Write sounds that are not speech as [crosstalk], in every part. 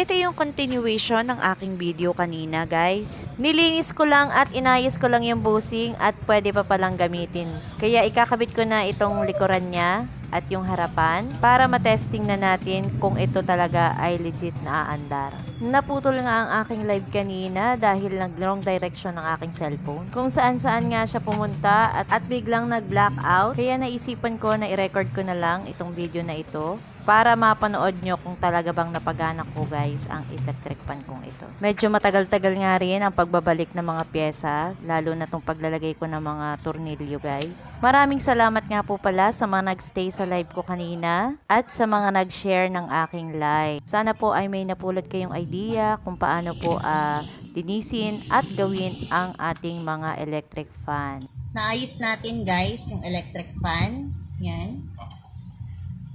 Ito yung continuation ng aking video kanina guys. Nilinis ko lang at inayos ko lang yung busing at pwede pa palang gamitin. Kaya ikakabit ko na itong likuran niya at yung harapan para matesting na natin kung ito talaga ay legit na aandar. Naputol nga ang aking live kanina dahil nag wrong direction ng aking cellphone. Kung saan saan nga siya pumunta at, at biglang nag blackout kaya naisipan ko na i-record ko na lang itong video na ito para mapanood nyo kung talaga bang napagana ko guys ang electric fan kong ito. Medyo matagal-tagal nga rin ang pagbabalik ng mga pyesa, lalo na tong paglalagay ko ng mga tornilyo guys. Maraming salamat nga po pala sa mga nagstay sa live ko kanina at sa mga nag-share ng aking live. Sana po ay may napulot kayong idea kung paano po ah, linisin at gawin ang ating mga electric fan. Naayos natin guys yung electric fan. Yan.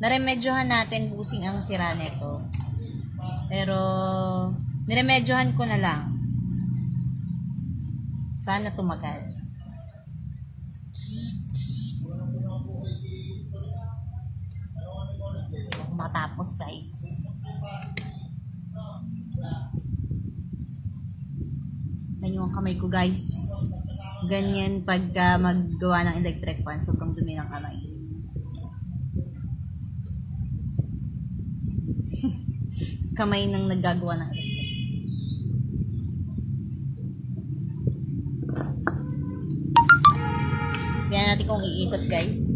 Naremedyohan natin busing ang sira nito. Pero, niremedyohan ko na lang. Sana tumagal. Matapos guys. Ganyan yung kamay ko guys. Ganyan pagka maggawa ng electric fan, sobrang dumi ng kamay. [laughs] kamay ng naggagawa ng electric. Kaya natin kung iikot guys.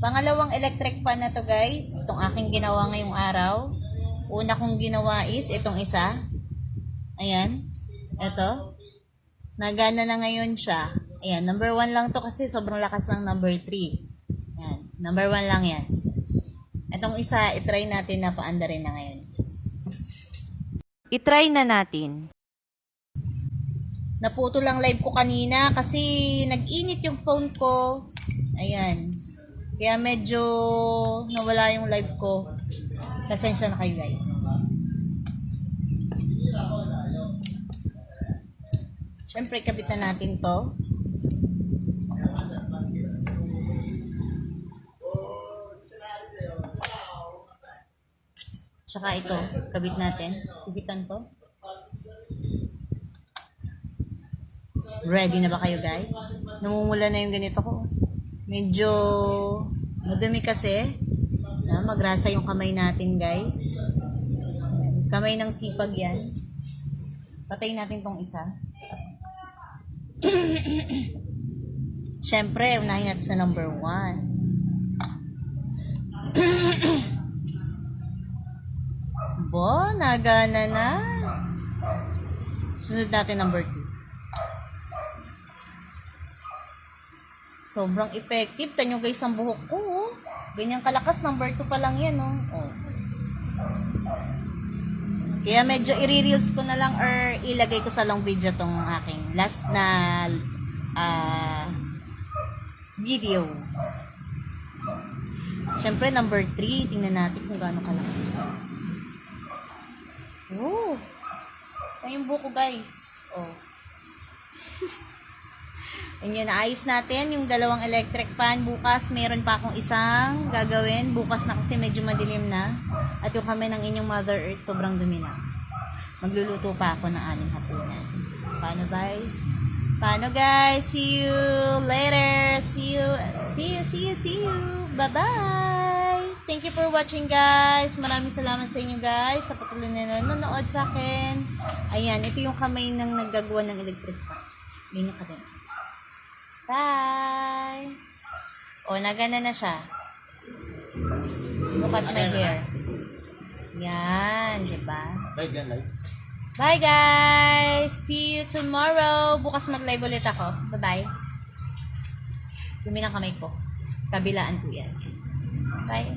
Pangalawang electric fan na to guys. Itong aking ginawa ngayong araw. Una kong ginawa is itong isa. Ayan. Ito. Nagana na ngayon siya. Ayan. Number one lang to kasi sobrang lakas ng number three. Ayan. Number one lang yan. Itong isa, itry natin na paanda rin na ngayon. I-try na natin. Naputo lang live ko kanina kasi nag-init yung phone ko. Ayan. Kaya medyo nawala yung live ko. Pasensya na kayo guys. Siyempre, kapitan natin to. Tsaka ito, kabit natin. Kapitan to. Ready na ba kayo guys? Namumula na yung ganito ko. Medyo madumi kasi. Na, magrasa yung kamay natin guys. Kamay ng sipag yan. Patayin natin tong isa. [clears throat] Siyempre, unahin natin sa number one. [clears throat] Bo, nagana na. Sunod natin number two. Sobrang effective. Tanyo guys ang buhok ko. Oh. Ganyan kalakas. Number 2 pa lang yan. Oh. oh. Kaya medyo i-reels ko na lang or ilagay ko sa long video tong aking last na ah, video. Siyempre, number 3. Tingnan natin kung gaano kalakas. Oh. Yung buko guys. Oh. Ayan, naayos natin yung dalawang electric fan. Bukas, meron pa akong isang gagawin. Bukas na kasi medyo madilim na. At yung kami ng inyong Mother Earth, sobrang dumi na. Magluluto pa ako ng aning hapunan. Paano guys? Paano guys? See you later. See you. See you, see you, see you. Bye-bye. Thank you for watching guys. Maraming salamat sa inyo guys sa patuloy na nanonood sa akin. Ayan, ito yung kamay ng naggagawa ng electric fan. Ganyan ka din. Bye! O, nagana na siya. Look at my hair. Yan, di ba? Bye guys! See you tomorrow! Bukas mag-live ulit ako. Bye-bye. Dumi ng kamay ko. Kabilaan ko yan. Bye.